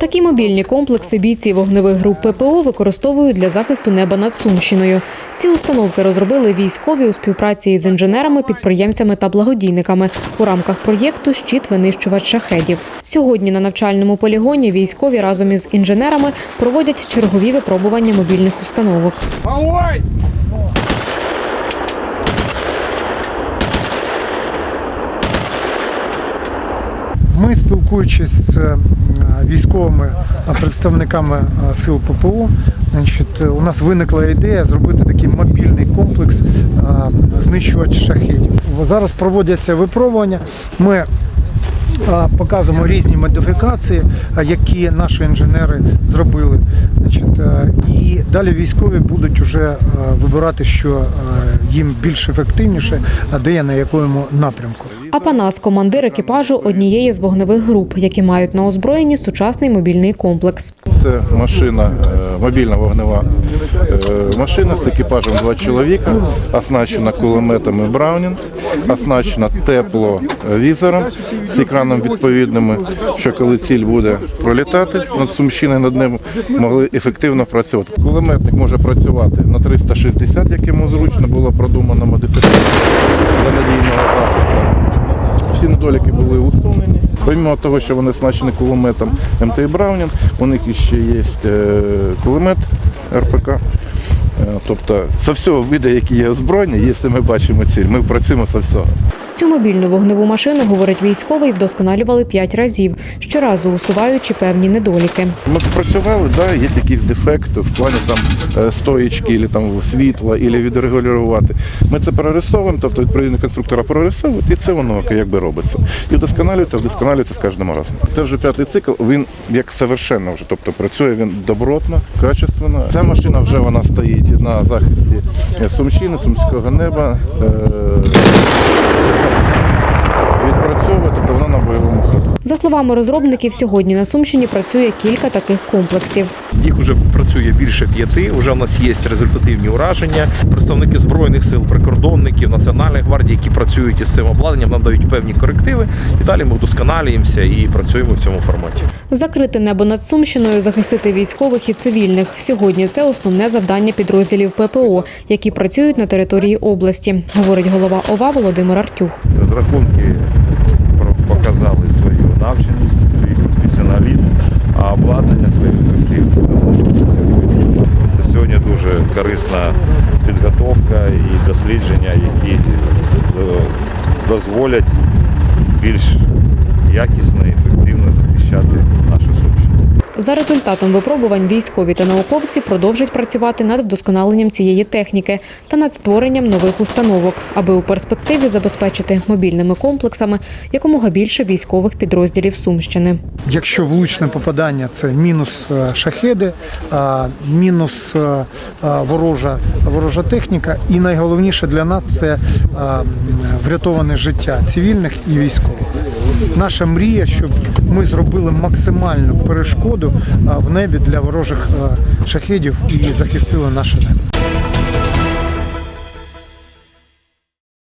Такі мобільні комплекси бійці вогневих груп ППО використовують для захисту неба над Сумщиною. Ці установки розробили військові у співпраці з інженерами, підприємцями та благодійниками у рамках проєкту Щит винищувач шахедів. Сьогодні на навчальному полігоні військові разом із інженерами проводять чергові випробування мобільних установок. Огонь! Ми спілкуючись з е, військовими представниками е, сил ППО, значить, е, у нас виникла ідея зробити такий мобільний комплекс знищувач шахедів. Зараз проводяться випробування. Ми показуємо різні модифікації, які наші інженери зробили. І далі військові будуть вже вибирати, що їм більш ефективніше, а де я на якому напрямку. Апанас командир екіпажу однієї з вогневих груп, які мають на озброєнні сучасний мобільний комплекс. Це машина, е, мобільна вогнева е, машина з екіпажем два чоловіка, оснащена кулеметами Браунінг, оснащена тепловізором з екраном відповідними, що коли ціль буде пролітати над Сумщиною над ним, могли ефективно працювати. Кулеметник може працювати на 360, як йому зручно було продумано модифікація для надійного захисту. Всі недоліки були усунені. Помимо того, що вони оснащені кулеметом МТ Браунінг, у них ще є е, кулемет РПК. Е, Тобто з всього виду, які є озброєння, якщо ми бачимо ціль, ми працюємо з всього. Цю мобільну вогневу машину, говорить військовий, вдосконалювали п'ять разів, щоразу усуваючи певні недоліки. Ми попрацювали, да, є якийсь дефект в плані там е, стоїчки, або там світла, або відрегулювати. Ми це прорисовуємо, тобто відповідно конструктора прорисовують, і це воно якби робиться. І вдосконалюється, вдосконалюється з кожним разом. Це вже п'ятий цикл, він як совершенно вже, тобто працює він добротно, качественно. Ця машина вже вона стоїть на захисті Сумщини, Сумського неба. Е, Thank you. Словами розробників, сьогодні на Сумщині працює кілька таких комплексів. Їх вже працює більше п'яти. Уже в нас є результативні ураження. Представники збройних сил, прикордонників, національної гвардії, які працюють із цим обладнанням, надають певні корективи. І далі ми вдосконалюємося і працюємо в цьому форматі. Закрити небо над Сумщиною, захистити військових і цивільних. Сьогодні це основне завдання підрозділів ППО, які працюють на території області, говорить голова ОВА Володимир Артюх. Розрахунки про- показали свою навченість, свій професіоналізм, а обладнання своїх. Тобто Сьогодні дуже корисна підготовка і дослідження, які е, дозволять більш якісно і ефективно захищати нашу Сумщину. За результатом випробувань військові та науковці продовжать працювати над вдосконаленням цієї техніки та над створенням нових установок, аби у перспективі забезпечити мобільними комплексами якомога більше військових підрозділів Сумщини. Якщо влучне попадання, це мінус е, шахеди, мінус е, ворожа, ворожа техніка, і найголовніше для нас це врятоване життя цивільних і військових. Наша мрія, щоб ми зробили максимальну перешкоду в небі для ворожих шахідів і захистили наше небо.